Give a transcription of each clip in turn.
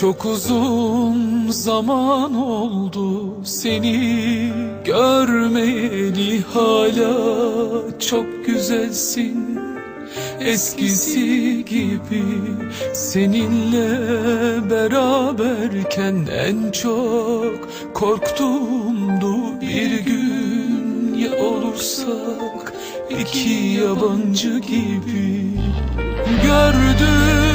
Çok uzun zaman oldu seni görmeyeli hala. Çok güzelsin Eskisi gibi seninle beraberken en çok korktuğumdu bir gün. Ya olursak iki yabancı gibi Gördüm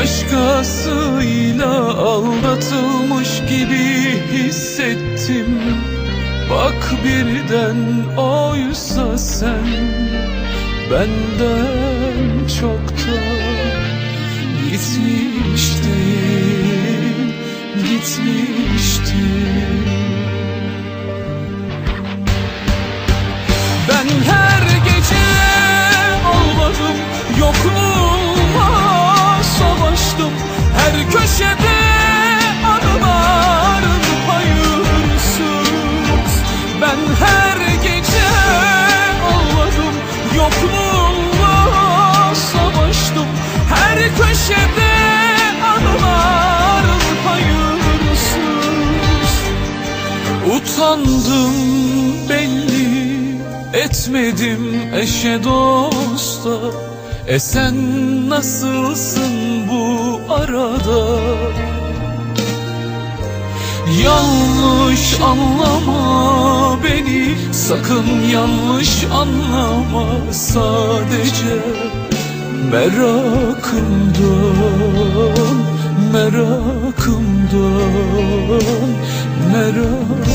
Başkasıyla aldatılmış gibi hissettim. Bak birden oysa sen Benden çoktan gitmiştin Gitmiştin Utandım belli etmedim eşe dosta. E sen nasılsın bu arada? Yanlış anlama beni sakın yanlış anlama. Sadece Merakımdan, merakımdan, merakımdan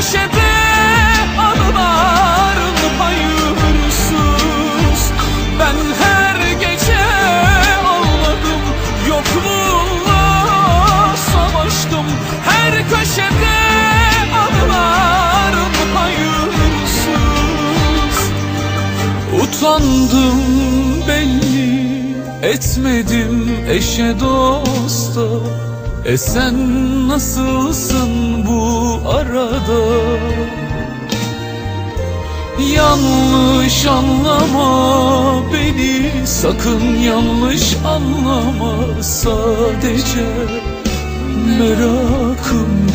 köşede anıların hayırsız Ben her gece ağladım Yokluğuna savaştım. Her köşede anıların hayırsız Utandım belli etmedim eşe dosta E sen nasılsın bu arada? Yanlış anlama beni sakın yanlış anlama. Sadece Merakımdan,